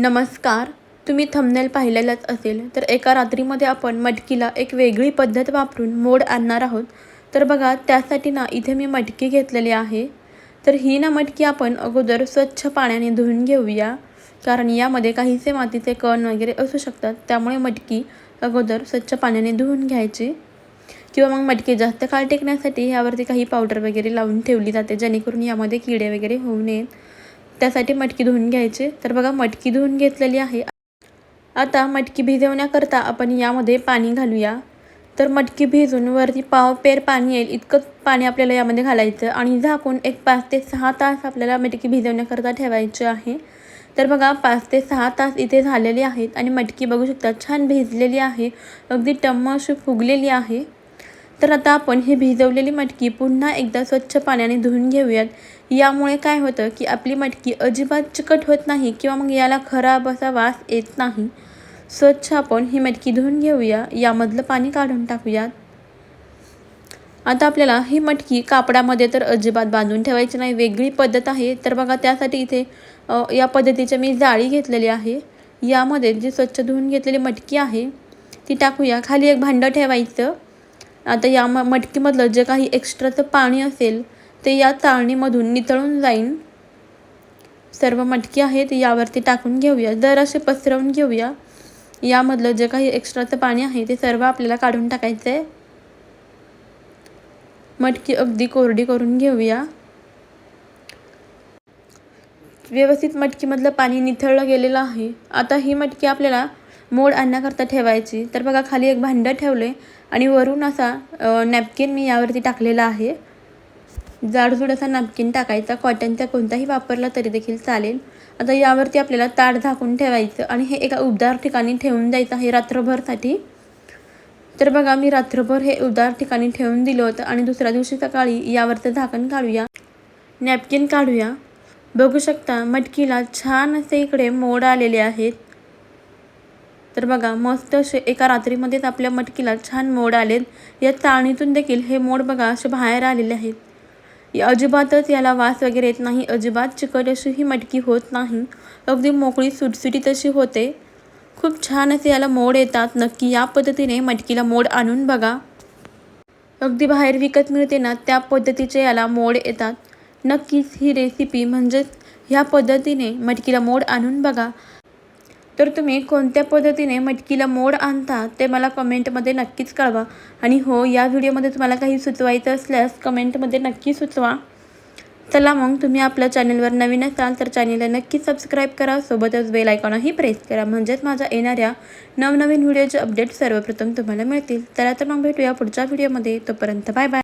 नमस्कार. तुम्ही थंबनेल पाहिलेलाच असेल तर एका रात्रीमध्ये आपण मटकीला एक वेगळी पद्धत वापरून मोड आणणार आहोत. तर बघा त्यासाठी ना इथे मी मटकी घेतलेली आहे. तर ही ना मटकी आपण अगोदर स्वच्छ पाण्याने धुवून घेऊया कारण यामध्ये काहीसे मातीचे कण वगैरे असू शकतात. त्यामुळे मटकी अगोदर स्वच्छ पाण्याने धुवून घ्यायची. किंवा मग मटकी जास्त काळ टिकण्यासाठी यावरती काही पावडर वगैरे लावून ठेवली जाते जेणेकरून यामध्ये किडे वगैरे होऊ नयेत. त्यासाठी मटकी धुवून घ्यायची. तर बघा मटकी धुवून घेतलेली आहे. आता मटकी भिजवण्याकरता आपण यामध्ये पाणी घालूया. तर मटकी भिजून वरती पाव पेर पाणी येईल. इतकंच पाणी आपल्याला यामध्ये घालायचं आणि झाकून एक पाच ते सहा तास आपल्याला मटकी भिजवण्याकरता ठेवायची आहे. तर बघा पाच ते सहा तास इथे झालेले आहेत आणि मटकी बघू शकता छान भिजलेली आहे. अगदी टम्म अशी फुगलेली आहे. तर आता आपण ही भिजवलेली मटकी पुन्हा एकदा स्वच्छ पाण्याने धुवून घेऊयात. यामुळे काय होतं की आपली मटकी अजिबात चिकट होत नाही किंवा मग याला खराब असा वास येत नाही. स्वच्छ आपण ही मटकी धुवून घेऊया. यामधलं पाणी काढून टाकूयात. आता आपल्याला ही मटकी कापडामध्ये तर अजिबात बांधून ठेवायची नाही. वेगळी पद्धत आहे. तर बघा त्यासाठी इथे या पद्धतीची मी जाळी घेतलेली आहे. यामध्ये जी स्वच्छ धुवून घेतलेली मटकी आहे ती टाकूया. खाली एक भांडं ठेवायचं. आता या म मटकीमधलं जे काही एक्स्ट्राचं पाणी असेल ते या चाळणीमधून नितळून जाईन. सर्व मटकी आहेत यावरती टाकून घेऊया. जर असे पसरवून घेऊया. यामधलं जे काही एक्स्ट्राचं पाणी आहे ते सर्व आपल्याला काढून टाकायचं आहे मटकी अगदी कोरडी करून घेऊया. व्यवस्थित मटकीमधलं पाणी निथळलं गेलेलं आहे. आता ही मटकी आपल्याला मोड आणण्याकरता ठेवायची. तर बघा खाली एक भांडं ठेवले आणि वरून असा नॅपकिन मी यावरती टाकलेला आहे. जाडजूड असा नॅपकिन टाकायचा. कॉटनचा कोणताही वापरला तरी देखील चालेल. आता यावरती आपल्याला ताट झाकून ठेवायचं आणि हे एका उबदार ठिकाणी ठेवून द्यायचं आहे रात्रभरसाठी. तर बघा मी रात्रभर हे उबदार ठिकाणी ठेवून दिलं होतं आणि दुसऱ्या दिवशी सकाळी यावरचं झाकण काढूया. नॅपकिन काढूया. बघू शकता मटकीला छान असे इकडे मोड आलेले आहेत. तर बघा मस्त असे एका रात्रीमध्येच आपल्या मटकीला छान मोड आलेत. या चाळणीतून देखील हे मोड बघा असे बाहेर आलेले आहेत. या अजिबातच याला वास वगैरे येत नाही. अजिबात चिकट अशी ही मटकी होत नाही. अगदी मोकळी सुटसुटीत अशी होते. खूप छान असे याला मोड येतात. नक्की या पद्धतीने मटकीला मोड आणून बघा. अगदी बाहेर विकत मिळते ना त्या पद्धतीचे याला मोड येतात. नक्कीच ही रेसिपी म्हणजेच ह्या पद्धतीने मटकीला मोड आणून बघा. तर तुम्ही कोणत्या पद्धतीने मटकीला मोड आणता ते मला कमेंटमध्ये नक्कीच कळवा. आणि हो या व्हिडिओमध्ये तुम्हाला काही सुचवायचं असल्यास कमेंटमध्ये नक्की सुचवा. चला मग तुम्ही आपल्या चॅनलवर नवीन असाल तर चॅनलला नक्की सबस्क्राईब करा. सोबतच बेल आयकॉनही प्रेस करा. म्हणजेच माझ्या येणाऱ्या नवनवीन व्हिडिओचे अपडेट सर्वप्रथम तुम्हाला मिळतील. तर तर मग भेटूया पुढच्या व्हिडिओमध्ये. तोपर्यंत बाय बाय.